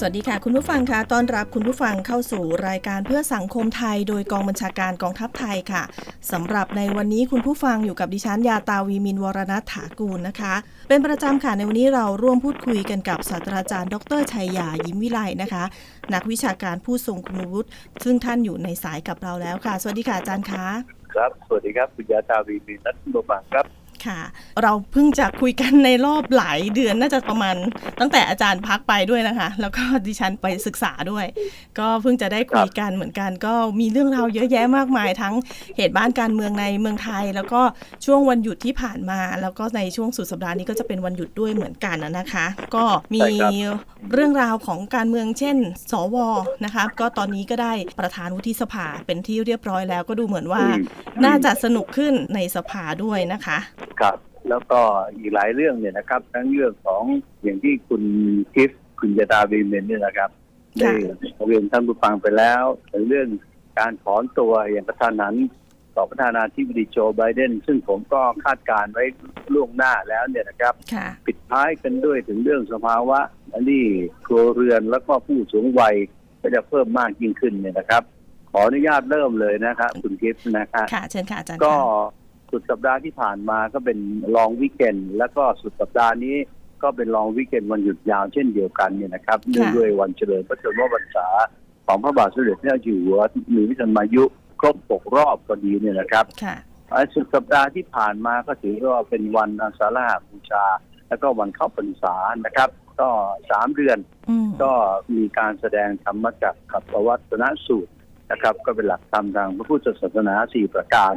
สวัสดีค่ะ คุณผู้ฟังคะต้อนรับคุณผู้ฟังเข้าสู่รายการเพื่อสังคมไทย โดยกองบัญชาการกองทัพไทยค่ะสำหรับในวันนี้คุณผู้ฟังอยู่กับดิฉันยาตาวีมินวรณัฐถากูลนะคะ เป็นประจำค่ะในวันนี้เราร่วมพูดคุยกันกับศาสตราจารย์ ดรชัยยายิ้มวิไลนะคะ นักวิชาการผู้ทรงคุณวุฒิซึ่งท่านอยู่ในสายกับเราแล้วค่ะ สวัสดีค่ะอาจารย์คะครับสวัสดีครับคุณยาตาวีมีนัทโนบังครับ ค่ะ เราเพิ่งจะคุยกันในรอบหลายเดือนน่าจะประมาณตั้งแต่อาจารย์พักไปด้วยนะคะ แล้วก็ดิฉันไปศึกษาด้วย ก็เพิ่งจะได้คุยกันเหมือนกัน ก็มีเรื่องราวเยอะแยะมากมาย ทั้งเหตุบ้านการเมืองในเมืองไทย แล้วก็ช่วงวันหยุดที่ผ่านมา แล้วก็ในช่วงสุดสัปดาห์นี้ก็จะเป็นวันหยุดด้วยเหมือนกันนะนะคะ ก็มีใช่ครับเรื่องราวของการเมืองเช่น สวนะคะก็ตอนนี้ก็ได้ประธานวุฒิสภาเป็นที่เรียบร้อยแล้วก็ดูเหมือนว่าอืมน่าจะสนุกขึ้นในสภาด้วยนะคะครับ แล้วก็อีกหลายเรื่องเนี่ยนะครับ ทั้งเรื่องของอย่างที่คุณกิฟต์คุณยาตาวีเมนเนี่ยนะครับได้เรียนท่านผู้ฟังไปแล้วในเรื่องการถอนตัวอย่างกระทันหันต่อประธานาธิบดีโจไบเดน ซึ่งผมก็คาดการณ์ไว้ล่วงหน้าแล้วเนี่ยนะครับค่ะปิดท้ายกันด้วยถึงเรื่องสภาวะอันนี้ครัวเรือนแล้วก็ผู้สูงวัยก็จะเพิ่มมากยิ่งขึ้นเนี่ยนะครับ ขออนุญาตเริ่มเลยนะครับคุณกิฟต์นะครับค่ะเชิญค่ะอาจารย์ก็ค่ะ สุดสัปดาห์ที่ผ่านมาก็เป็นลองวิกเอนแล้วก็สุดสัปดาห์นี้ก็เป็นลองวิกเอนวันหยุดยาวเช่นเดียวกันเนี่ยนะครับเนื่องด้วยวันเฉลิมพระชนมพรรษาของพระบาทสมเด็จพระเจ้าอยู่หัวมีวิสันมายุครบหกรอบพอดีเนี่ยนะครับค่ะอ่าสุดสัปดาห์ที่ผ่านมาก็ถือว่าเป็นวันอาสาฬหบูชา แล้วก็วันเข้าพรรษานะครับ ก็สามเดือนอืมก็มีการแสดงธรรมจักรกับประวัตนสูตรนะครับ ก็เป็นหลักธรรมทางพระพุทธศาสนาสี่ประการ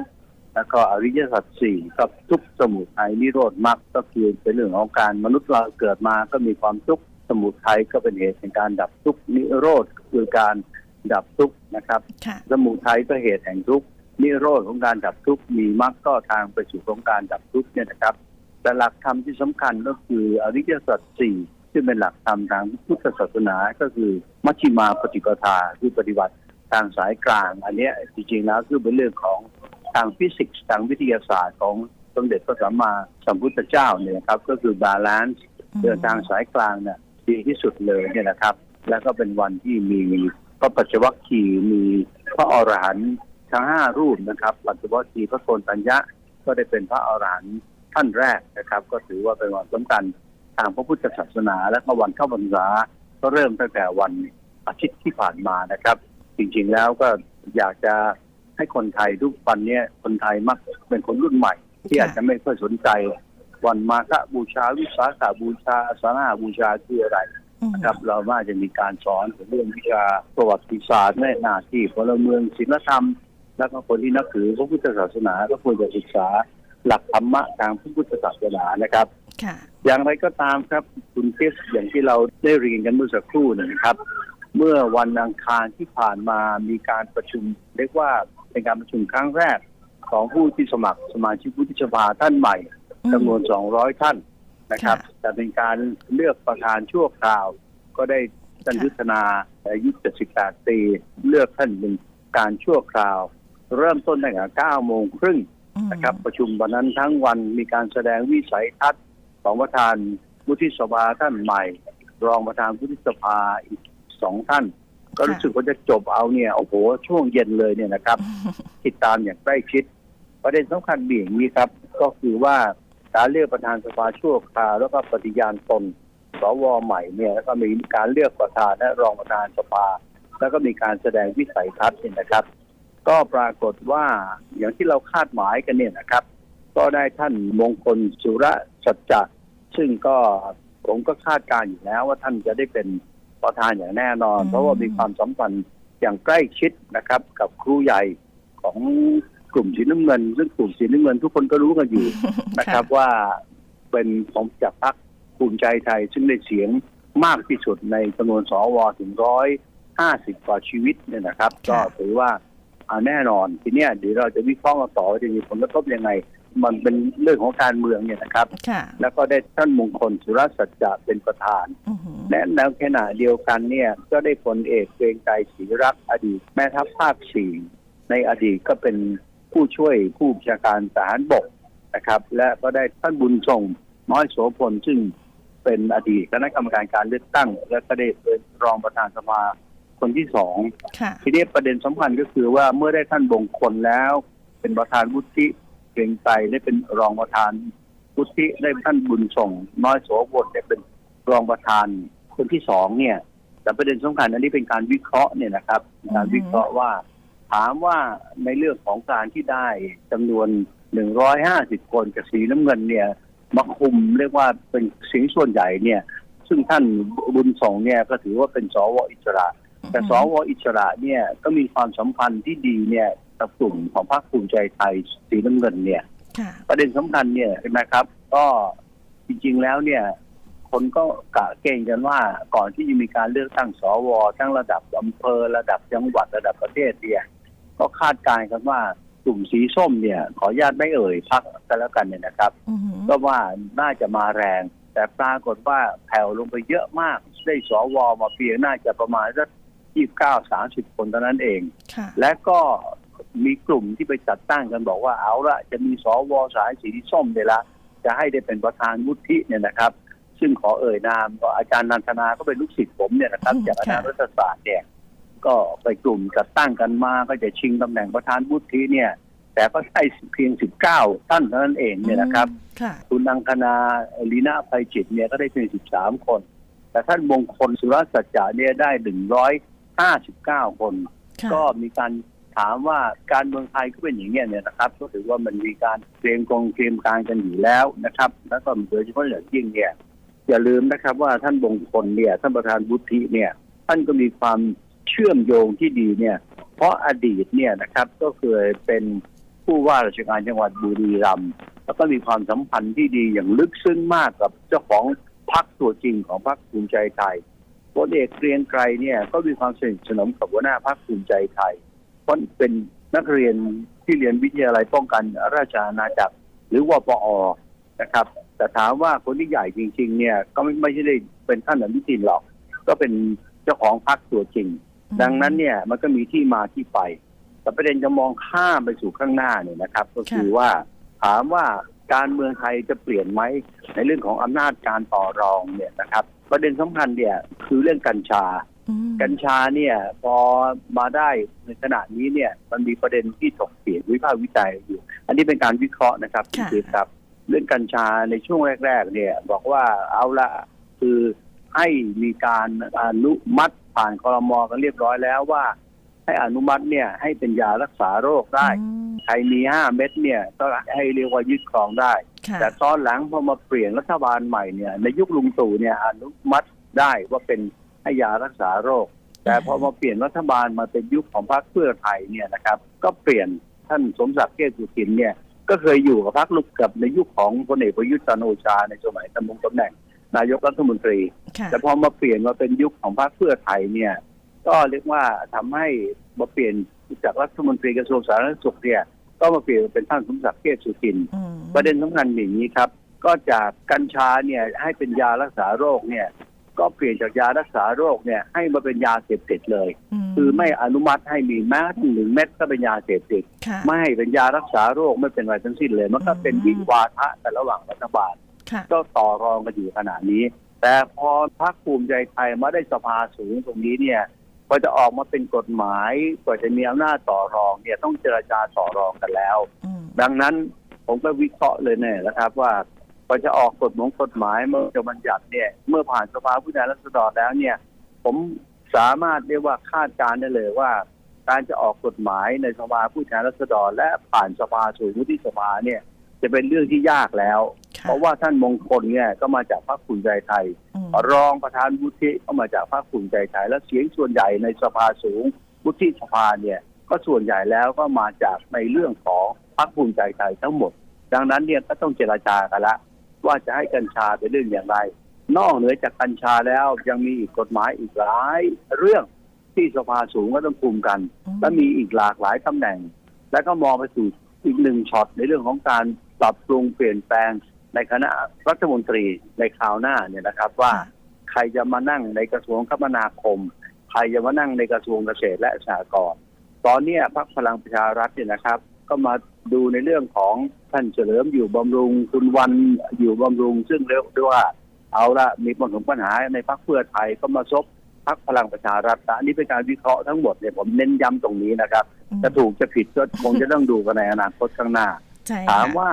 แล้วก็อริยสัจสี่กับทุกข์สมุทัยนิโรธมรรคก็คือเป็นเรื่องของการมนุษย์เราเกิดมาก็มีความทุกข์สมุทัยก็เป็นเหตุแห่งการดับทุกข์นิโรธคือการดับทุกข์นะครับค่ะสมุทัยก็เหตุแห่งทุกข์นิโรธของการดับทุกข์มีมรรคก็ทางไปสู่ของการดับทุกข์เนี่ยนะครับ แต่หลักธรรมที่สำคัญก็คืออริยสัจสี่ซึ่งเป็นหลักธรรมทางพุทธศาสนาก็คือมัชฌิมาปฏิปทาคือปฏิบัติทางสายกลาง อันเนี้ยจริงๆแล้วคือเป็นเรื่องของ ทางฟิสิกส์ทางวิทยาศาสตร์ของสมเด็จพระสัมมาสัมพุทธเจ้าเนี่ยนะครับ ก็คือบาลานซ์เดินทางสายกลางเนี่ยดีที่สุดเลยเนี่ยนะครับ แล้วก็เป็นวันที่มีพระปัจจวัคคีย์มีพระอรหันต์ทั้งห้ารูปนะครับ ปัจจวัคคีย์พระโกนตัญญะก็ได้เป็นพระอรหันต์ท่านแรกนะครับ ก็ถือว่าเป็นวันสำคัญทางพระพุทธศาสนา และก็วันเข้าพรรษาก็เริ่มตั้งแต่วันอาทิตย์ที่ผ่านมานะครับ จริงๆแล้วก็อยากจะ ให้คนไทยทุกวันเนี้ยคนไทยมักเป็นคนรุ่นใหม่ ที่อาจจะไม่ค่อยสนใจ วันมาฆบูชาวิสาขบูชาสานาบูชาคืออะไรอืมนะครับเราว่าจะมีการสอนเรื่องวิชาประวัติศาสตร์ในหน้าที่พลเมืองศิลธรรม แล้วก็คนที่นับถือพระพุทธศาสนาก็ควรจะศึกษาหลักธรรมะทางพระพุทธศาสนานะครับค่ะอย่างไรก็ตามครับคุณคริสอย่างที่เราได้เรียนกันเมื่อสักครู่เนยนะครับ เมื่อวันอังคารที่ผ่านมามีการประชุมเรียกว่า เป็นการประชุมครั้งแรกของผู้ที่สมัครสมาชิกวุฒิสภาท่านใหม่อืมจำนวน 200 ท่านนะครับค่ะแต่เป็นการเลือกประธานชั่วคราว ก็ได้ท่านค่ะยุทธนาอายุ 78 ปี เลือกท่านเป็นการชั่วคราว เริ่มต้นตั้งแต่9โมงครึ่งอืมนะครับ ประชุมวันนั้นทั้งวันมีการแสดงวิสัยทัศน์ของประธานวุฒิสภาท่านใหม่ รองประธานวุฒิสภาอีกสองท่าน ก็รู้สึกว่าจะจบเอาเนี่ยโอ้โหช่วงเย็นเลยเนี่ยนะครับ ติดตามอย่างใกล้ชิด ประเด็นสำคัญมีอย่างนี้ครับ ก็คือว่าการเลือกประธานสภาชั่วคราวแล้วก็ปฏิญาณตนสวใหม่เนี่ยแล้วก็มีการเลือกประธานและรองประธานสภา แล้วก็มีการแสดงวิสัยทัศน์เนี่ยนะครับ ก็ปรากฏว่าอย่างที่เราคาดหมายกันเนี่ยนะครับ ก็ได้ท่านมงคลสุรสัจจะซึ่งก็ผมก็คาดการณ์อยู่แล้วว่าท่านจะได้เป็น ประธานอย่างแน่นอนอืมเพราะว่ามีความสัมพันธ์อย่างใกล้ชิดนะครับ กับครูใหญ่ของกลุ่มสีน้ำเงิน ซึ่งกลุ่มสีน้ำเงินทุกคนก็รู้กันอยู่นะครับว่าเป็นของจากพรรคภูมิใจไทย ซึ่งได้เสียงมากที่สุดในจำนวนสวถึงร้อยห้าสิบกว่าชีวิตเนี่ยนะครับ ก็ค่ะถือว่าอ่าแน่นอน ทีเนี้ยเดี๋ยวเราจะวิเคราะห์กันต่อว่าจะมีผลกระทบยังไง มันเป็นเรื่องของการเมืองเนี่ยนะครับค่ะแล้วก็ได้ท่านมงคลสุรสัจจะเป็นประธานอือหือและในขณะเดียวกันเนี่ยก็ได้พลเอกเกรียงไกรศรีรักษ์อดีต แม่ทัพภาคสี่ในอดีตก็เป็นผู้ช่วยผู้บัญชาการทหารบกนะครับ และก็ได้ท่านบุญทรงน้อยโสพลซึ่งเป็นอดีตคณะกรรมการการเลือกตั้ง และก็ได้เป็นรองประธานสภาคนที่สองค่ะทีนี้ประเด็นสำคัญก็คือว่าเมื่อได้ท่านบงคลแล้ว เป็นประธานวุฒิ เกรียงไกรได้เป็นรองประธานวุฒิได้ท่านบุญส่ง น้อยโสพลได้เป็นรองประธานคนที่สองเนี่ย แต่ประเด็นสำคัญอันนี้เป็นการวิเคราะห์เนี่ยนะครับการวิเคราะห์ว่า ถามว่าในเรื่องของการที่ได้จำนวน150คนกับสีน้ำเงินเนี่ยมาคุมเรียกว่าเป็นสียงส่วนใหญ่เนี่ย ซึ่งท่านบุญส่งเนี่ยก็ถือว่าเป็นสวอิสระ แต่สวอิสระเนี่ยก็มีความสัมพันธ์ที่ดีเนี่ย กับกลุ่มของพรรคภูมิใจไทยสีน้ำเงินเนี่ยค่ะประเด็นสำคัญเนี่ยเห็นไหมครับ ก็จริง ๆแล้วเนี่ย คนก็กะเกณฑ์กันว่าก่อนที่จะมีการเลือกตั้งสวทั้งระดับอำเภอระดับจังหวัดระดับประเทศเนี่ย ก็คาดการณ์กันว่ากลุ่มสีส้มเนี่ย ขออนุญาตไม่เอ่ยพักกันแล้วกันเนี่ยนะครับอือหือก็ว่าน่าจะมาแรง แต่ปรากฏว่าแผ่วลงไปเยอะมาก ได้สวมาเพียงน่าจะประมาณสักยี่สิบเก้าสามสิบคนเท่านั้นเองค่ะและก็ มีกลุ่มที่ไปจัดตั้งกันบอกว่าเอาละจะมีสวสายสีส้มเดยละจะให้ได้เป็นประธานวุฒิเนี่ยนะครับ ซึ่งขอเอ่ยนามก็อาจารย์นันทนาก็เป็นลูกศิษย์ผมเนี่ยนะครับอืมจากคณะค่ะรัฐศาสตร์เนี่ยก็ไปกลุ่มจัดตั้งกันมาก็จะชิงตำแหน่งประธานวุฒิเนี่ย แต่ก็ได้เพียงสิบเก้าท่านเท่านั้นเองเนี่ยนะครับค่ะคุณอังคณาลีนาภัยจิตเนี่ยก็ได้เพียงสิบสามคน แต่ท่านมงคลสุรสัจจะเนี่ยได้หนึ่งร้อยห้าสิบเก้าคนค่ะก็มีการ ถามว่าการเมืองไทยก็เป็นอย่างเงี้เนี่ยนะครับก็ถือว่ามันมีการเตรียมกองเตรียมการกันอยู่แล้วนะครับ แล้วก็โดยเฉพาะอย่างยิ่งเนี่ยอย่าลืมนะครับว่าท่านบงคลเนี่ยท่านประธานวุฒิเนี่ยท่านก็มีความเชื่อมโยงที่ดีเนี่ย เพราะอดีตเนี่ยนะครับก็เคยเป็นผู้ว่าราชการจังหวัดบุรีรัมย์แล้วก็มีความสัมพันธ์ที่ดีอย่างลึกซึ้งมากกับเจ้าของพรรคตัวจริงของพรรคภูมิใจไทยพลเอกเกรียงไกรเนี่ยก็มีความสนิทสนมกับหัวหน้าพรรคภูมิใจไทย พราะเป็นนักเรียนที่เรียนวิทยาลัยป้องกันราชอาณาจักร หรือวปอนะครับ แต่ถามว่าคนที่ใหญ่จริง ๆ เนี่ย ก็ไม่ไม่ใช่ได้เป็นท่านอนุทินหรอก ก็เป็นเจ้าของพรรคตัวจริง ดังนั้นเนี่ยมันก็มีที่มาที่ไป แต่ประเด็นจะมองข้ามไปสู่ข้างหน้าเนี่ยนะครับ ก็คือว่าถามว่าการเมืองไทยจะเปลี่ยนไหมในเรื่องของอำนาจการต่อรองเนี่ยนะครับ ประเด็นสำคัญเนี่ยคือเรื่องกัญชาอืม กัญชาเนี่ย พอมาได้ในขณะนี้เนี่ย มันมีประเด็นที่ถกเถียงวิพากษ์วิจัยอยู่ อันนี้เป็นการวิเคราะห์นะครับค่ะณครับ เรื่องกัญชาในช่วงแรก ๆ เนี่ย บอกว่าเอาละคือให้มีการอนุมัติผ่านคอรมอกันเรียบร้อยแล้วว่า ให้อนุมัติเนี่ย ให้เป็นยารักษาโรคได้อืมใครมีห้าเม็ดเนี่ย ก็ให้เรียกว่ายึดครองได้ค่ะแต่ตอนหลังพอมาเปลี่ยนรัฐบาลใหม่เนี่ย ในยุคลุงตู่เนี่ยอนุมัติได้ว่าเป็น ให้ยารักษาโรค แต่พอมาเปลี่ยนรัฐบาลมาเป็นยุคของพรรคเพื่อไทยเนี่ยนะครับ ก็เปลี่ยนท่านสมศักดิ์เทพสุทินเนี่ยก็เคยอยู่กับพรรคลุกกับในยุคของพลเอกประยุทธ์จันทร์โอชาในสมัยดำรงตำแหน่งนายกรัฐมนตรีค่ะแต่พอมาเปลี่ยนมาเป็นยุคของพรรคเพื่อไทยเนี่ย ก็เรียกว่าทำให้มาเปลี่ยนจากรัฐมนตรีกระทรวงสาธารณสุขเนี่ยก็มาเปลี่ยนเป็นท่านสมศักดิ์เทพสุทินอืมประเด็นสำคัญอย่างนี้ครับ ก็จากกัญชาเนี่ยให้เป็นยารักษาโรคเนี่ย ก็เปลี่ยนจากยารักษาโรคเนี่ยให้มาเป็นยาเสพติดเลย คือไม่อนุมัติให้มีแม้กระทั่งหนึ่งเม็ดก็เป็นยาเสพติดค่ะไม่ให้เป็นยารักษาโรคไม่เป็นไรทั้งสิ้นเลย มันก็เป็นวิวาทะกันระหว่างรัฐบาลค่ะก็ต่อรองกันอยู่ขนาดนี้ แต่พอพรรคภูมิใจไทยมาได้สภาสูงตรงนี้เนี่ยพอจะออกมาเป็นกฎหมายกว่าจะมีอำนาจต่อรองเนี่ยต้องเจรจาต่อรองกันแล้วอืมดังนั้นผมก็วิเคราะห์เลยเนี่ยนะครับว่า พอจะออกกฎหมงกฎหมายเมื่อจะบัญญัติเนี่ย เมื่อผ่านสภาผู้แทนราษฎรแล้วเนี่ย ผมสามารถเรียกว่าคาดการณ์ได้เลยว่า การจะออกกฎหมายในสภาผู้แทนราษฎร และผ่านสภาสู่วุฒิสภาเนี่ย จะเป็นเรื่องที่ยากแล้วค่ะเพราะว่าท่านมงคลเนี่ยก็มาจากพรรคภูมิใจไทยอืมรองประธานวุฒิก็มาจากพรรคภูมิใจไทย และเสียงส่วนใหญ่ในสภาสูงวุฒิสภาเนี่ยก็ส่วนใหญ่แล้วก็มาจากในเรื่องของพรรคภูมิใจไทยทั้งหมด ดังนั้นเนี่ยก็ต้องเจรจากันละ ว่าจะให้กัญชาเป็นเรื่องอย่างไร นอกเหนือจากกัญชาแล้วยังมีอีกกฎหมายอีกหลาย เรื่องที่สภาสูงก็ต้องคุมกัน และมีอีกหลากหลายตำแหน่ง แล้วก็มองไปสู่อีกหนึ่งช็อตในเรื่องของการปรับปรุงเปลี่ยนแปลงในคณะรัฐมนตรีในคราวหน้าเนี่ยนะครับว่าใครจะมานั่งในกระทรวงคมนาคม ใครจะมานั่งในกระทรวงเกษตรและสหกรณ์ตอนเนี้ยพรรคพลังประชารัฐเนี่ยนะครับ ก็มาดูในเรื่องของท่านเฉลิมอยู่บำรุงคุณวันอยู่บำรุง ซึ่งเรียกได้ว่าเอาละมีปัญหาปัญหาในพรรคเพื่อไทยก็มาซบพรรคพลังประชารัฐอันนี้เป็นการวิเคราะห์ทั้งหมดเนี่ยผมเน้นย้ำตรงนี้นะครับ จะถูกจะผิดก็คงจะต้องดูกันในอนาคตข้างหน้า ถามว่า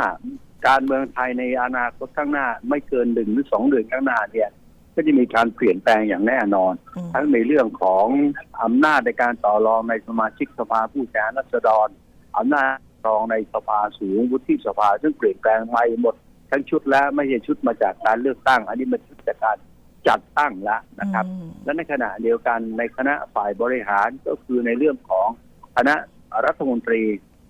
การเมืองไทยในอนาคตข้างหน้า ไม่เกินหนึ่งหรือสองเดือนข้างหน้าเนี่ยก็จะมีการเปลี่ยนแปลงอย่างแน่นอน ทั้งในเรื่องของอำนาจในการต่อรองในสมาชิกสภาผู้แทนราษฎรอำนาจ รองในสภาสูงวุฒิสภา ซึ่งเปลี่ยนแปลงใหม่หมด ทั้งชุดแล้วไม่ใช่ชุดมาจากการเลือกตั้ง อันนี้มันชุดจากการจัดตั้งแล้วนะครับอืมและในขณะเดียวกันในคณะฝ่ายบริหารก็คือในเรื่องของคณะรัฐมนตรี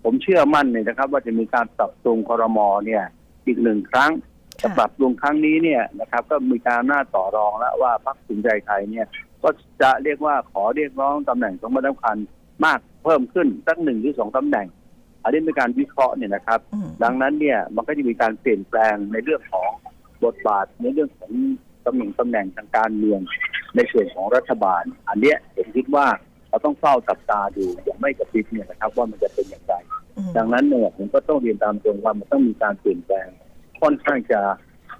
ผมเชื่อมั่นเลยนะครับ ว่าจะมีการปรับปรุงครมเนี่ยอีกหนึ่งครั้งค่ะปรับปรุงครั้งนี้เนี่ยนะครับ ก็มีการหน้าจต่อรองแล้วว่าพรรคภูมิใจไทยเนี่ยก็จะเรียกว่าขอเรียกร้องตำแหน่งสมบัติสำคัญมากเพิ่มขึ้นสักหนึ่งหรือสองตำแหน่ง อันนี้เป็นการวิเคราะห์เนี่ยนะครับอืมดังนั้นเนี่ยมันก็จะมีการเปลี่ยนแปลงในเรื่องของบทบาทในเรื่องของตำแหน่งตำแหน่งทางการเมืองในส่วนของรัฐบาล อันเนี้ยผมคิดว่าเราต้องเฝ้าจับตาดูอย่างไม่กระพริบเนี่ยนะครับ ว่ามันจะเป็นอย่างไรอืมดังนั้นเนี่ยผมก็ต้องเรียนตามตรงว่ามันต้องมีการเปลี่ยนแปลงค่อนข้างจะ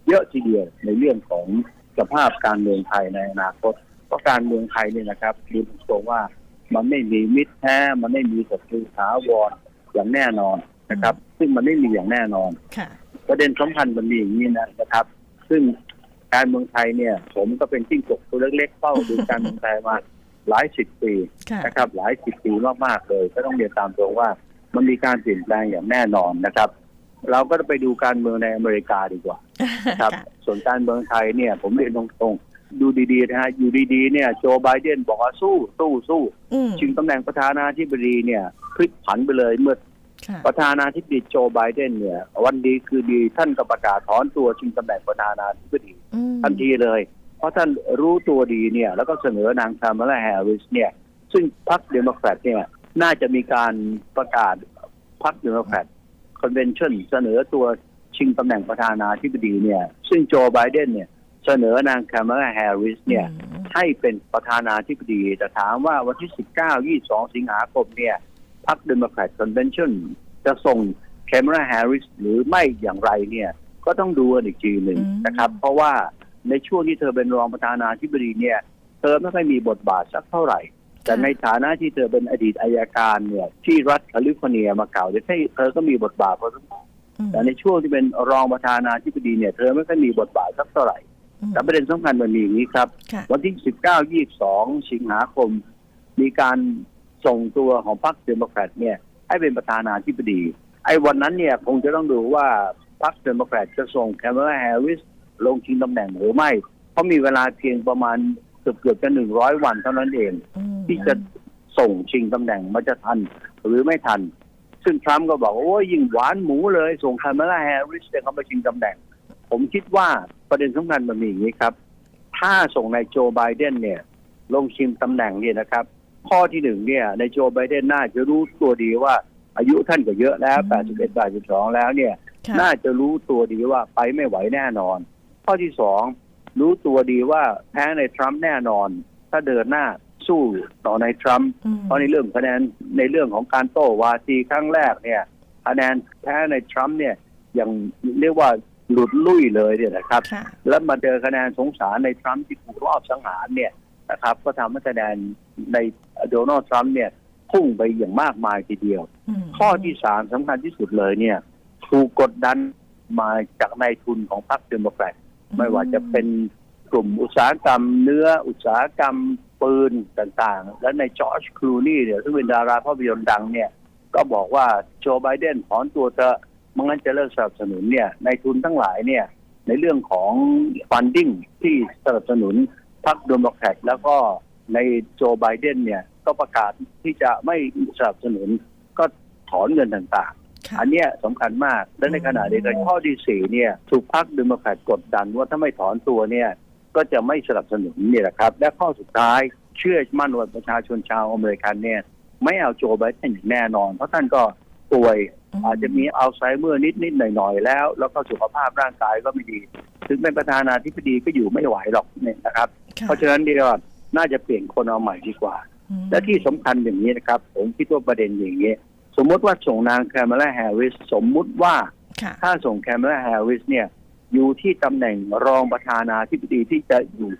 เยอะทีเดียวในเรื่องของสภาพการเมืองไทยในอนาคตเพราะการเมืองไทยเนี่ยนะครับเรียนตรงว่ามันไม่มีมิตรแท้มันไม่มีศัตรูถาวร อย่างแน่นอนนะครับ ซึ่งมันไม่มีอย่างแน่นอนค่ะประเด็นสำคัญมันมีอย่างนี้นะนะครับ ซึ่งการเมืองไทยเนี่ย ผมก็เป็นจิ้งจกตัวเล็กๆเฝ้าดูการเมืองไทยมาหลายสิบปีค่ะนะครับ หลายสิบปีมากๆเลยก็ต้องเรียนตามตรงว่า มันมีการเปลี่ยนแปลงอย่างแน่นอนนะครับ เราก็จะไปดูการเมืองในอเมริกาดีกว่าครับค่ะส่วนการเมืองไทยเนี่ย ผมเรียนตรงๆดูดีๆนะฮะอยู่ดีๆ เนี่ยโจไบเดนบอกว่าสู้สู้สู้อืมชิงตำแหน่งประธานาธิบดีเนี่ยพลิกผันไปเลยเมื่อค่ะ ประธานาธิบดีโจไบเดนเนี่ย วันดีคือดีท่านก็ประกาศถอนตัวชิงตำแหน่งประธานาธิบดีอืมทันทีเลย เพราะท่านรู้ตัวดีเนี่ย แล้วก็เสนอนางคามาลาแฮร์ริสเนี่ย ซึ่งพรรคเดโมแครตเนี่ย น่าจะมีการประกาศพรรคเดโมแครตคอนเวนชั่นเสนอตัวชิงตำแหน่งประธานาธิบดีเนี่ย ซึ่งโจไบเดนเนี่ยเสนอนางคามาลาแฮร์ริสเนี่ยอืมให้เป็นประธานาธิบดี แต่ถามว่าวันที่ 19 22 สิงหาคมเนี่ย พรรคเดโมแครตคอนเวนชั่นจะส่งแคม a ราแฮร์ริสหรือไม่อย่างไรเนี่ยก็ต้องดูกันอีกทีหนึ่งอืมนะครับ เพราะว่าในช่วงที่เธอเป็นรองประธานาธิบดีเนี่ย เธอไม่ค่อยมีบทบาทสักเท่าไหร่ แต่ในฐานะที่เธอเป็นอดีตอายการเนี่ยที่รัฐแคลิฟอร์เนียมาเก่าเนี่ยเธอก็มีบทบาทพอสมควรอืมแต่ในช่วงที่เป็นรองประธานาธิบดีเนี่ยเธอไม่ค่อยมีบทบาทสักเท่าไหร่อืมแต่ประเด็นสำคัญมันมีอย่างนี้ครับค่ะวันที่ 19 22 สิงหาคม มีการ ส่งตัวของพรรคเดโมแครตเนี่ยให้เป็นประธานาธิบดี ไอ้วันนั้นเนี่ยคงจะต้องดูว่าพรรคเดโมแครตจะส่งแคม a ราแฮร์ริสลงชิงตำแหน่งหรือไม่ เพราะมีเวลาเพียงประมาณเกือบเกือบๆจะหนึ่งร้อยวันเท่านั้นเองอืมที่จะส่งชิงตำแหน่งมันจะทันหรือไม่ทัน ซึ่งทรัมป์ก็บอกว่าโอ้ยยิ่งหวานหมูเลย ส่งคาร์เมล่าแฮร์ริสจะเข้ามาชิงตำแหน่ง ผมคิดว่าประเด็นสำคัญมันมีอย่างนี้ครับ ถ้าส่งในโจไบเดนเนี่ยลงชิงตำแหน่งเนี่ยนะครับ ข้อที่หนึ่งเนี่ยในโจไบเดนน่าจะรู้ตัวดีว่าอายุท่านก็เยอะแล้ว 81 82 แล้วเนี่ยค่ะน่าจะรู้ตัวดีว่าไปไม่ไหวแน่นอน ข้อที่สองรู้ตัวดีว่าแพ้ในทรัมป์แน่นอน ถ้าเดินหน้าสู้ต่อในทรัมป์อืมเพราะในเรื่องคะแนนในเรื่องของการโต้วาทีครั้งแรกเนี่ยคะแนนแพ้ในทรัมป์เนี่ยยังเรียกว่าหลุดลุ่ยเลยเนี่ยนะครับค่ะแล้วมาเจอคะแนนสงสารในทรัมป์ที่ถูกรอบสังหารเนี่ย นะครับ ก็ทำให้คะแนนในโดนัลด์ทรัมป์เนี่ยพุ่งไปอย่างมากมายทีเดียวมข้อที่สามสำคัญที่สุดเลยเนี่ยถูกกดดันมาจากนายทุนของพรรคเดโมแครตไม่ว่าจะเป็นกลุ่มอุตสาหกรรม เนื้ออุตสาหกรรมปืนต่างๆ และในจอร์จคลูนี่เนี่ยซึ่งเป็นดาราภาพยนตร์ดังเนี่ยก็บอกว่าโจไบเดนถอนตัวเถอะไมันงั้นจะเลิกสนับสนุนเนี่ยในทุนทั้งหลายเนี่ยในเรื่องของฟันดิ้งที่สนับสนุน พรรคเดโมแครตแล้วก็ในโจไบเดนเนี่ยก็ประกาศที่จะไม่สนับสนุนก็ถอนเงินต่างๆค่ะอันเนี้ยสำคัญมาก และในขณะเดียวกันข้อที่สี่เนี่ยถูกพรรคเดโมแครตกดดันว่าถ้าไม่ถอนตัวเนี่ยก็จะไม่สนับสนุนเนี่ยแหละครับ และข้อสุดท้ายเชื่อมั่นว่าประชาชนชาวอเมริกันเนี่ยไม่เอาโจไบเดนอย่างแน่นอน เพราะท่านก็ป่วยอืมอาจจะมีอัลไซเมอร์นิดนิดๆหน่อยหน่อยๆแล้ว แล้วก็สุขภาพร่างกายก็ไม่ดี ถึงเป็นประธานาธิบดีก็อยู่ไม่ไหวหรอกเนี่ยนะครับค่ เพราะฉะนั้นเดียวน่าจะเปลี่ยนคนเอาใหม่ดีกว่าอืมและที่สำคัญอย่างนี้นะครับ ผมคิดว่าประเด็นอย่างนี้ สมมติว่าส่งนางแคมเมล่าแฮร์ริสสมมุติว่าค่ะถ้าส่งแคมเมล่าแฮร์ริสเนี่ย อยู่ที่ตำแหน่งรองประธานาธิบดีที่จะอยู่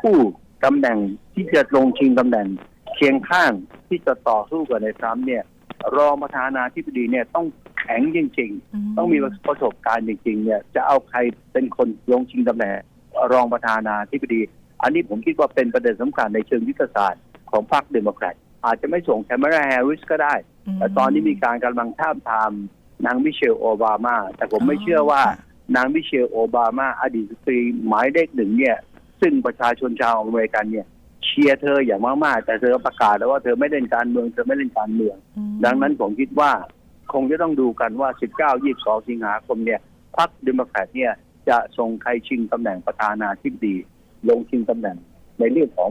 คู่ตำแหน่งที่จะลงชิงตำแหน่งเคียงข้างที่จะต่อสู้กับในทรัมป์เนี่ย รองประธานาธิบดีเนี่ยต้องแข็งจริง ๆ ต้องมีประสบการณ์จริง ๆ เนี่ย จะเอาใครเป็นคนลงชิงตำแหน่งรองประธานาธิบดี อันนี้ผมคิดว่าเป็นประเด็นสำคัญในเชิงยุทธศาสตร์ของพรรคเดโมแครตอาจจะไม่ส่งแคมเมราแฮร์ริสก็ได้มแต่ตอนนี้มีการกำลังท้าบทามนางมิเชลโอบามา แต่ผมไม่เชื่อว่าค่ะนางมิเชลโอบามาอดีตสตรีหมายเลขหนึ่งเนี่ย ซึ่งประชาชนชาวอเมริกันเนี่ยเชียร์เธออย่างมากๆ แต่เธอประกาศแล้วว่าเธอไม่เล่นการเมืองเธอไม่เล่นการเมืองอืมดังนั้นผมคิดว่าคงจะต้องดูกันว่า 19 22 สิงหาคมเนี่ยพรรคเดโมแครตเนี่ยจะส่งใครชิงตำแหน่งประธานาธิบดี ลงชิงตำแหน่งในเรื่องของ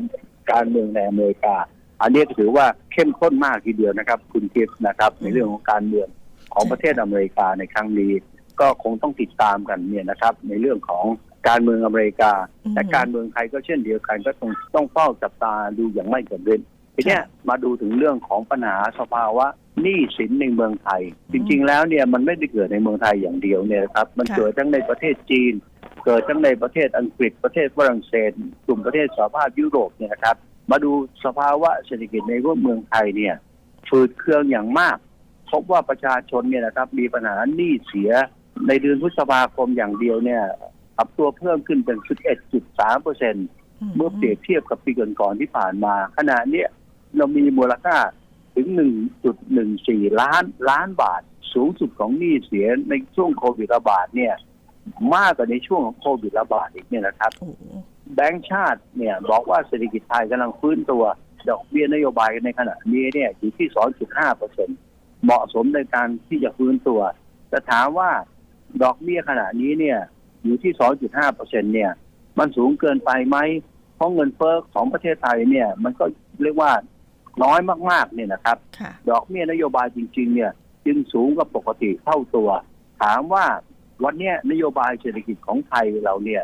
การเมืองในอเมริกา อันนี้ถือว่าเข้มข้นมากทีเดียวนะครับ คุณทิพย์นะครับ ในเรื่องของการเมืองของประเทศอเมริกาในครั้งนี้ ก็คงต้องติดตามกันเนี่ยนะครับ ในเรื่องของการเมืองอเมริกาอืมแต่การเมืองไทยก็เช่นเดียวกันก็ต้องต้องเฝ้าจับตาดูอย่างไม่หย่อนเว้นทีเนี้ยมาดูถึงเรื่องของปัญหาสภาวะหนี้สินในเมืองไทย จริง ๆ แล้วเนี่ยมันไม่ได้เกิดในเมืองไทยอย่างเดียวเนี่ยนะครับ มันค่ะเกิดทั้งในประเทศจีน เกิดทั้งในประเทศอังกฤษประเทศฝรั่งเศสกลุ่มประเทศสหภาพยุโรปเนี่ยนะครับ มาดูสภาวะเศรษฐกิจในเมืองไทยเนี่ยฝืดเคืองอย่างมาก พบว่าประชาชนเนี่ยนะครับ มีปัญหาหนี้เสียในเดือนพฤษภาคมอย่างเดียวเนี่ยปรับตัวเพิ่มขึ้นเป็น 11.3เปอร์เซ็นต์เมื่อเปรียบเทียบกับปีก่อนๆที่ผ่านมา ขณะเนี้ยเรามีมูลค่าถึง 1.14 ล้านล้านบาท สูงสุดของหนี้เสียในช่วงโควิดระบาดเนี่ย มากกว่าในช่วงของโควิดระบาดอีกเนี่ยนะครับโอ้โหแบงก์ชาติเนี่ยบอกว่าเศรษฐกิจไทยกำลังฟื้นตัวดอกเบี้ยนโยบายในขณะนี้เนี่ยอยู่ที่ 2.5เปอร์เซ็นเหมาะสมในการที่จะฟื้นตัว แต่ถามว่าดอกเบี้ยขณะนี้เนี่ยอยู่ที่ 2.5เปอร์เซ็นเนี่ย มันสูงเกินไปไหม เพราะเงินเฟ้อของประเทศไทยเนี่ย มันก็เรียกว่าน้อยมากๆเนี่ยนะครับค่ะดอกเบี้ยนโยบายจริง ๆ เนี่ย จึงสูงกว่าปกติเท่าตัว ถามว่า วันเนี้ยนโยบายเศรษฐกิจของไทยเราเนี่ย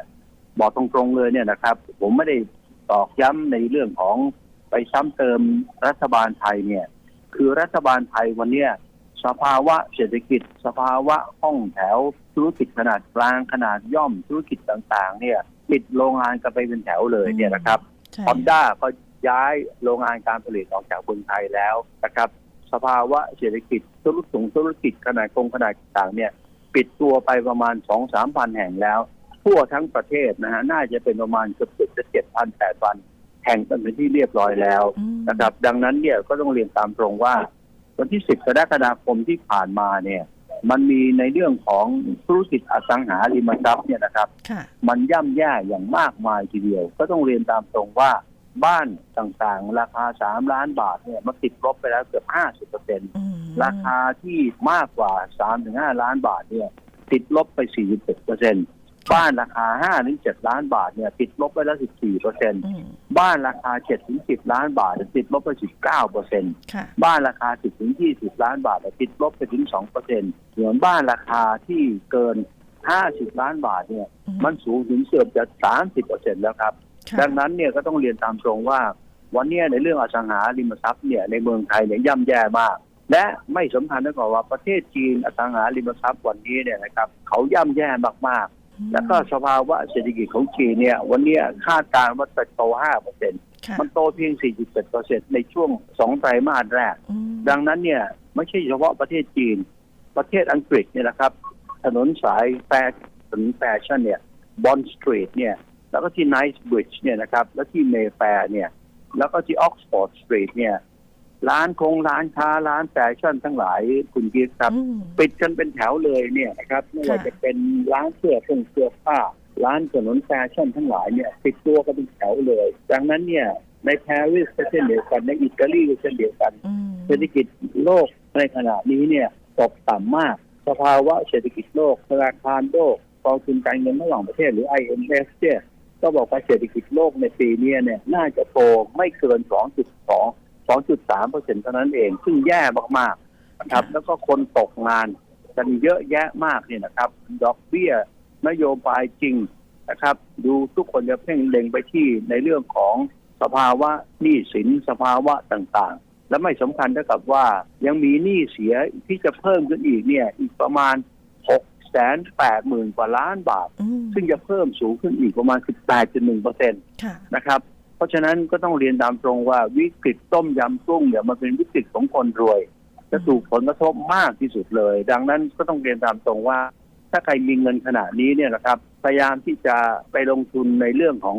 บอกตรงๆเลยเนี่ยนะครับ ผมไม่ได้ตอกย้ำในเรื่องของไปซ้ำเติมรัฐบาลไทยเนี่ย คือรัฐบาลไทยวันเนี้ยสภาวะเศรษฐกิจ สภาวะห้องแถวธุรกิจขนาดกลางขนาดย่อมธุรกิจต่างๆ เนี่ยปิดโรงงานกันไปเป็นแถวเลยเนี่ยนะครับใช่ฮอนด้าก็ย้ายโรงงานการผลิตออกจากเมืองไทยแล้วนะครับ สภาวะเศรษฐกิจธุรกิจธุรกิจขนาดกงขนาดต่างเนี่ย ปิดตัวไปประมาณสองสามพันแห่งแล้ว ทั่วทั้งประเทศนะฮะน่าจะเป็นประมาณเกือบเกือบจะเจ็ดพันแปดพันแห่งกันเป็นที่เรียบร้อยแล้วอืมนะครับ ดังนั้นเนี่ยก็ต้องเรียนตามตรงว่า วันที่10กรกฎาคมที่ผ่านมาเนี่ยมันมีในเรื่องของธุรกิจอสังหาริมทรัพย์เนี่ยนะครับค่ะมันย่ำแย่อย่างมากมายทีเดียว ก็ต้องเรียนตามตรงว่า บ้านต่างๆ ราคา3ล้านบาทเนี่ยมันติดลบไปแล้วเกือบ50เปอร์เซ็นต์อืมราคาที่มากกว่า3-5ล้านบาทเนี่ย ติดลบไป46เปอร์เซ็นต์บ้านราคา5-7ล้านบาทเนี่ย ติดลบไปแล้ว14เปอร์เซ็นต์อืมบ้านราคา7-10ล้านบาทเนี่ยติดลบไป19เปอร์เซ็นต์ค่ะบ้านราคา10-20ล้านบาทเนี่ยติดลบไปถึง2เปอร์เซ็นต์ส่วนบ้านราคาที่เกิน50ล้านบาทเนี่ยอืมันสูงถึงเกือบจะ30เปอร์เซ็นต์แล้วครับค่ะ ดังนั้นเนี่ยก็ต้องเรียนตามตรงว่า วันเนี้ยในเรื่องอสังหาริมทรัพย์เนี่ยในเมืองไทยเนี่ยย่ำแย่มาก และไม่สำคัญนะก่อนว่าประเทศจีนอสังหาริมทรัพย์วันนี้เนี่ยนะครับเขาย่ำแย่มากๆ แล้วก็สภาวะเศรษฐกิจของจีนเนี่ยวันเนี้ยคาดการณ์ว่าจะโต5เปอร์เซ็นต์ค่ะมันโตเพียง 4.7เปอร์เซ็นต์ในช่วงสองไตรมาสแรกอืมดังนั้นเนี่ยไม่ใช่เฉพาะประเทศจีน ประเทศอังกฤษเนี่ยนะครับ ถนนสายแฟถนนแฟชั่นเนี่ยบอนสตรีทเนี่ย แล้วก็ที่ไนท์บริดจ์เนี่ยนะครับ แล้วที่เมแฟร์เนี่ย แล้วก็ที่ออกซฟอร์ดสตรีทเนี่ย ร้านคงร้านค้าร้านแฟชั่นทั้งหลายคุณกิฟต์ครับอืมปิดกันเป็นแถวเลยเนี่ยนะครับไม่ว่าค่ะจะเป็นร้านเสื้อเครื่องเสื้อผ้า ร้านถนนแฟชั่นทั้งหลายเนี่ยปิดตัวกันเป็นแถวเลยดังนั้นเนี่ยในปารีสก็เช่นเดียวกันในอิตาลีก็เช่นเดียวกันอืมเศรษฐกิจโลกในขณะนี้เนี่ยตกต่ำมาก สภาวะเศรษฐกิจโลกธนาคารโลกกองทุนการเงินระหว่างประเทศหรือ IMF เนี่ย ก็บอกว่าเศรษฐกิจโลกในปีนี้เนี่ยน่าจะโตไม่เกิน 2.2 2.3เปอร์เซ็นต์เท่านั้นเอง ซึ่งแย่มากๆนะครับ แล้วก็คนตกงานกันเยอะแยะมากเนี่ยนะครับ ดอกเบี้ยนโยบายจริงนะครับ ดูทุกคนจะเพ่งเล็งไปที่ในเรื่องของสภาวะหนี้สินสภาวะต่างๆ และไม่สำคัญเท่ากับว่ายังมีหนี้เสียที่จะเพิ่มขึ้นอีกเนี่ย อีกประมาณ6 แสนแปดหมื่นกว่าล้านบาทอืมซึ่งจะเพิ่มสูงขึ้นอีกประมาณ 18.1เปอร์เซ็นต์ค่ะนะครับ เพราะฉะนั้นก็ต้องเรียนตามตรงว่าวิกฤตต้มยำกุ้งเนี่ยมันเป็นวิกฤตของคนรวยจะถูกผลกระทบมากที่สุดเลย ดังนั้นก็ต้องเรียนตามตรงว่า ถ้าใครมีเงินขนาดนี้เนี่ยนะครับพยายามที่จะไปลงทุนในเรื่องของ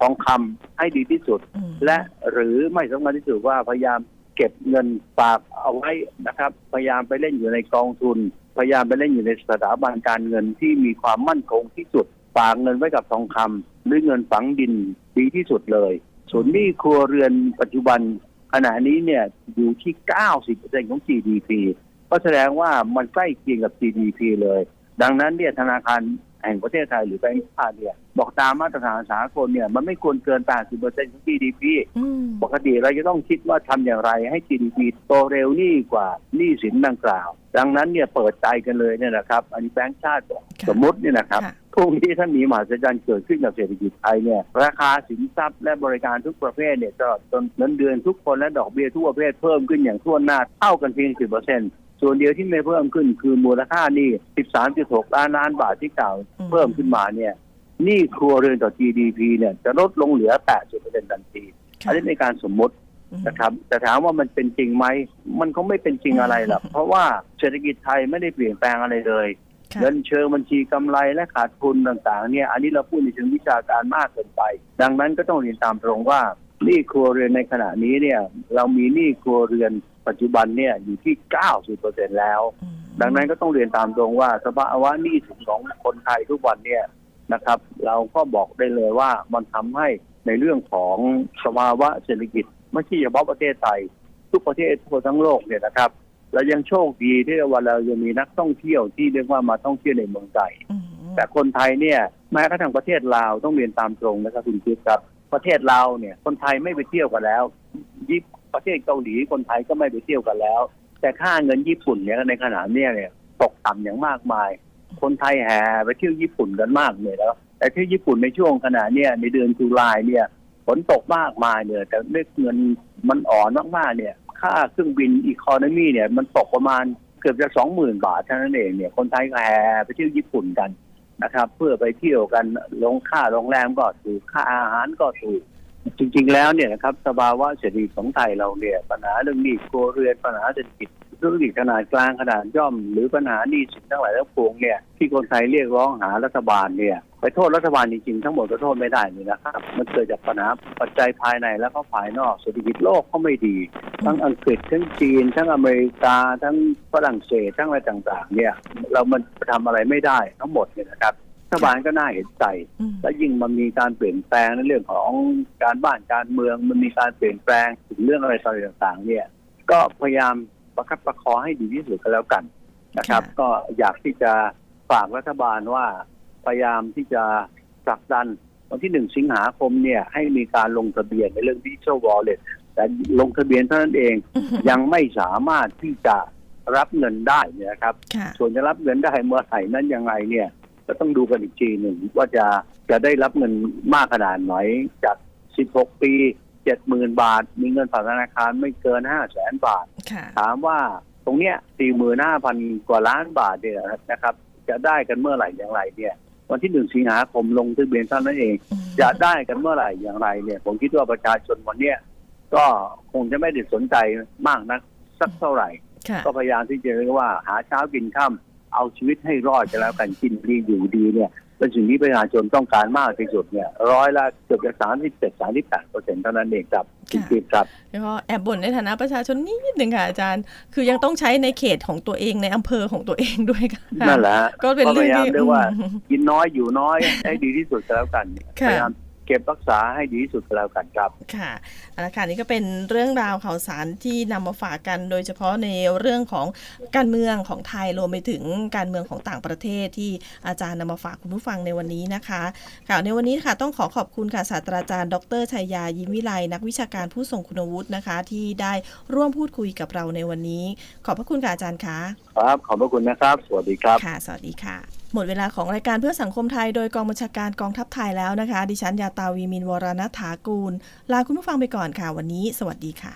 ทองคำให้ดีที่สุดอืมและหรือไม่สำคัญที่สุดว่าพยายามเก็บเงินฝากเอาไว้นะครับ พยายามไปเล่นอยู่ในกองทุน พยายามไปเล่นอยู่ในสถาบันการเงินที่มีความมั่นคงที่สุดฝากเงินไว้กับทองคำหรือเงินฝังดินดีที่สุดเลยส่วนหนี้ครัวเรือนปัจจุบันขณะนี้เนี่ยอยู่ที่ 90%ของ GDP ก็แสดงว่ามันใกล้เคียงกับ GDP เลย ดังนั้นเนี่ยธนาคารแห่งประเทศไทยหรือแบงก์ชาติเนี่ยบอกตามมาตรฐานสากลเนี่ยมันไม่ควรเกิน 80%ของ GDP อืมปกติเราจะต้องคิดว่าทำอย่างไรให้ GDP โตเร็วนี่กว่าหนี้สินดังกล่าว ดังนั้นเนี่ยเปิดใจกันเลยเนี่ยนะครับ อันนี้แบงก์ชาติบอกค่ะสมมติเนี่ยนะครับค่ะพรุ่งนี้ถ้ามีมหัศจรรย์เกิดขึ้นกับเศรษฐกิจไทยเนี่ยราคาสินทรัพย์และบริการทุกประเภทเนี่ยตลอดจนเงินเดือนทุกคนและดอกเบี้ยทุกประเภทเพิ่มขึ้นอย่างทั่วหน้าเท่ากันเพียง10%ส่วนเดียวที่ไม่เพิ่มขึ้นคือมูลค่าหนี้13.6 ล้านล้านบาทที่กล่าวอืมเพิ่มขึ้นมาเนี่ยหนี้ครัวเรือนต่อ GDP เนี่ยจะลดลงเหลือ 80%ทันทีค่ะอันนี้ในการสมมติอืม นะครับแต่ถามว่ามันเป็นจริงไหมมันก็ไม่เป็นจริงอะไรหรอกเพราะว่าเศรษฐกิจไทยไม่ได้เปลี่ยนแปลงอะไรเลยค่ะเงินเชิงบัญชีกำไรและขาดทุนต่างๆ เนี่ย อันนี้เราพูดในเชิงวิชาการมากเกินไป ดังนั้นก็ต้องเรียนตามตรงว่าหนี้ครัวเรือนในขณะนี้เนี่ย เรามีหนี้ครัวเรือนปัจจุบันเนี่ยอยู่ที่ 90%แล้วอืมดังนั้นก็ต้องเรียนตามตรงว่าสภาวะหนี้สินของคนไทยทุกวันเนี่ยนะครับ เราก็บอกได้เลยว่ามันทำให้ในเรื่องของสภาวะเศรษฐกิจ ไม่ใช่เฉพาะประเทศไทย ทุกประเทศทั่วทั้งโลกเนี่ยนะครับเรายังโชคดีที่ว่าเรายังมีนักท่องเที่ยวที่เรียกว่ามาท่องเที่ยวในเมืองไทยอืมแต่คนไทยเนี่ยแม้กระทั่งประเทศลาวต้องเรียนตามตรงนะครับคุณคิดครับ ประเทศลาวเนี่ย คนไทยไม่ไปเที่ยวกันแล้วยิปประเทศเกาหลีคนไทยก็ไม่ไปเที่ยวกันแล้ว แต่ค่าเงินญี่ปุ่นเนี่ยในขณะเนี้ยเนี่ยตกต่ำอย่างมากมาย คนไทยแห่ไปเที่ยวญี่ปุ่นกันมากเลยแล้วแต่ที่ญี่ปุ่นในช่วงขณะเนี้ยในเดือนตุลาเนี่ยฝ นตกมากมายเนี่ยแต่เม็ดเงินมันอ่อนมากๆเนี่ย ค่าเครื่องบินอีคอนมี่เนี่ย มันตกประมาณเกือบจะสองหมื่นบาทเท่านั้นเองเนี่ยคนไทยแห่ไปเที่ยวญี่ปุ่นกันนะครับ เพื่อไปเที่ยวกันลงค่าโรงแรมก็ถูกค่าอาหารก็ถูกจริง ๆ แล้วเนี่ยนะครับสภาวะเศรษฐกิจของไทยเราเนี่ย ปัญหาเรื่องหนี้ครัวเรือนปัญหาเศรษฐกิจธุรกิจขนาดกลางขนาดย่อม หรือปัญหาหนี้สินทั้งหลายทั้งปวงเนี่ยที่คนไทยเรียกร้องหารัฐบาลเนี่ย ไปโทษรัฐบาลจริงๆทั้งหมดก็โทษไม่ได้นี่นะครับ มันเกิดจากปัญหาปัจจัยภายในแล้วก็ภายนอกเศรษฐกิจโลกก็ไม่ดี ทั้งอังกฤษทั้งจีน ทั้งอเมริกา ทั้งฝรั่งเศสทั้งอะไรต่าง ๆ เนี่ย เรามันทำอะไรไม่ได้ทั้งหมดเนี่ยนะครับรัฐบาลก็น่าเห็นใจอืมและยิ่งมันมีการเปลี่ยนแปลงในเรื่องของการบ้านการเมือง มันมีการเปลี่ยนแปลงถึงเรื่องอะไรต่างๆ เนี่ย ก็พยายามประคับประคองให้ดีที่สุดก็แล้วกันนะครับค่ะก็อยากที่จะฝากรัฐบาลว่า พยายามที่จะผลักดันวันที่หนึ่งสิงหาคมเนี่ยให้มีการลงทะเบียนในเรื่องดิจิทัลวอลเล็ตแต่ลงทะเบียนเท่านั้นเองอืมยังไม่สามารถที่จะรับเงินได้เนี่ยนะครับค่ะส่วนจะรับเงินได้เมื่อไหร่นั้นยังไงเนี่ย ก็ต้องดูกันอีกทีหนึ่งว่าจะจะได้รับเงินมากขนาดไหนจาก 16 ปี 70,000 บาท มีเงินฝากธนาคารไม่เกิน5 0 0แสนบาทค่ะถามว่าตรงเนี้ย45,000 กว่าล้านบาทเนี่ยนะครับ จะได้กันเมื่อไหร่อย่างไรเนี่ย วันที่หนึ่งสิงหาคมลงทะเบียนเท่านั้นเองอืมจะได้กันเมื่อไหร่อย่างไรเนี่ย ผมคิดว่าประชาชนวันเนี้ยก็คงจะไม่ได้สนใจมากนักสักเท่าไหร่ค่ะก็พยายามที่จะเรียกว่าหาเช้ากินค่ำเอาชีวิตให้รอดจะแล้วกันกินดีอยู่ดีเนี่ยเป็นสิ่งที่ประชาชนต้องการมากที่สุดเนี่ยร้อยละเกือบจะสามสิบเจ็ดสามสิบแปดเปอร์เซ็นต์เท่านั้นเองครับ จริงๆครับแล้วก็แอบบ่นในฐานะประชาชนนิดหนึ่งค่ะอาจารย์ คือยังต้องใช้ในเขตของตัวเองในอำเภอของตัวเองด้วยค่ะนั่นแหละฮะก็เป็นเรื่องพยายามที่เรียกว่าอืมกินน้อยอยู่น้อยให้ดีที่สุดก็แล้วกันค่ะพยายาม เก็บรักษาให้ดีที่สุดก็แล้วกันครับค่ะเอาละค่ะนี่ก็เป็นเรื่องราวข่าวสารที่นำมาฝากกัน โดยเฉพาะในเรื่องของการเมืองของไทยรวมไปถึงการเมืองของต่างประเทศที่อาจารย์นำมาฝากคุณผู้ฟังในวันนี้นะคะค่ะในวันนี้ค่ะต้องขอขอบคุณค่ะศาสตราจารย์ ดรชัยยายิ้มวิไลนักวิชาการผู้ทรงคุณวุฒินะคะ ที่ได้ร่วมพูดคุยกับเราในวันนี้ ขอบพระคุณค่ะอาจารย์คะครับขอบพระคุณนะครับ สวัสดีครับค่ะ สวัสดีค่ะ หมดเวลาของรายการเพื่อสังคมไทยโดยกองบัญชาการกองทัพไทยแล้วนะคะ ดิฉันยาตาวีมินวรณฐากูล ลาคุณผู้ฟังไปก่อนค่ะ วันนี้ สวัสดีค่ะ